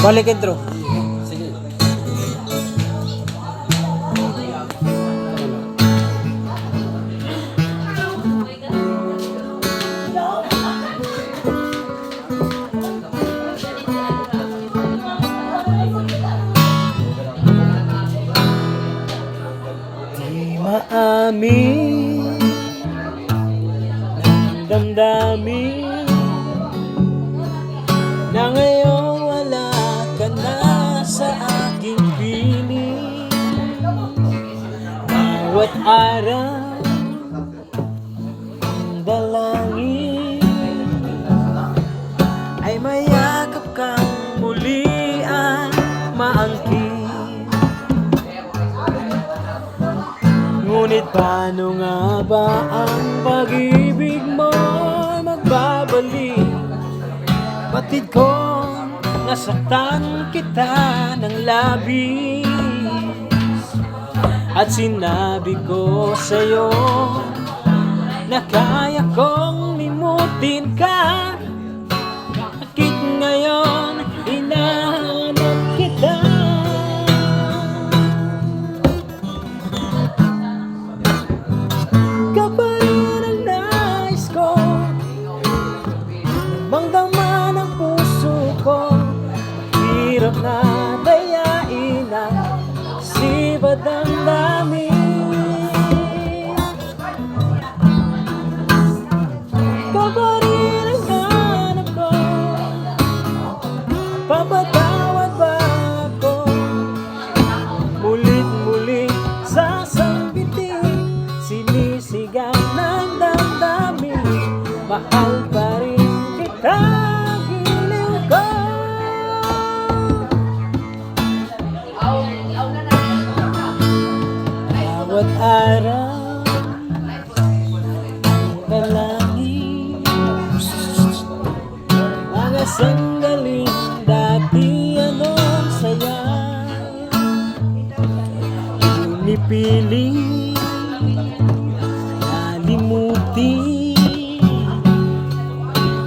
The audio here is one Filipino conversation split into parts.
Balik intro. Sige. Di maamin damdamin araw ng dalangin ay mayakap kang muli at maangkin Ngunit paano nga ba ang pag-ibig mo magbabalik? Batid ko, nasaktan kita ng labis At sinabi ko sa'yo na kaya kong limutin ka Bakit ngayon hinahanap kita? Ka ang nais ko Mangdama ng puso ko Hirap na ang ang dami Ka pa rin ang hanap ko. Papatawad Mulit muling sasambitin Sinisigaw ng damdamin. Mahal pa Bawat araw Dalangin Mga sandaling dati anong saya. Pinipiling Nalimutin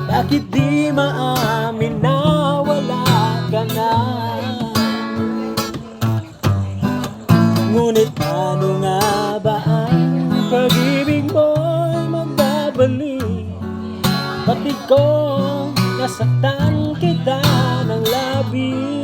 Bakit di maamin na wala ka na? Ngunit ano nga Pati ko nasaktan kita ng labis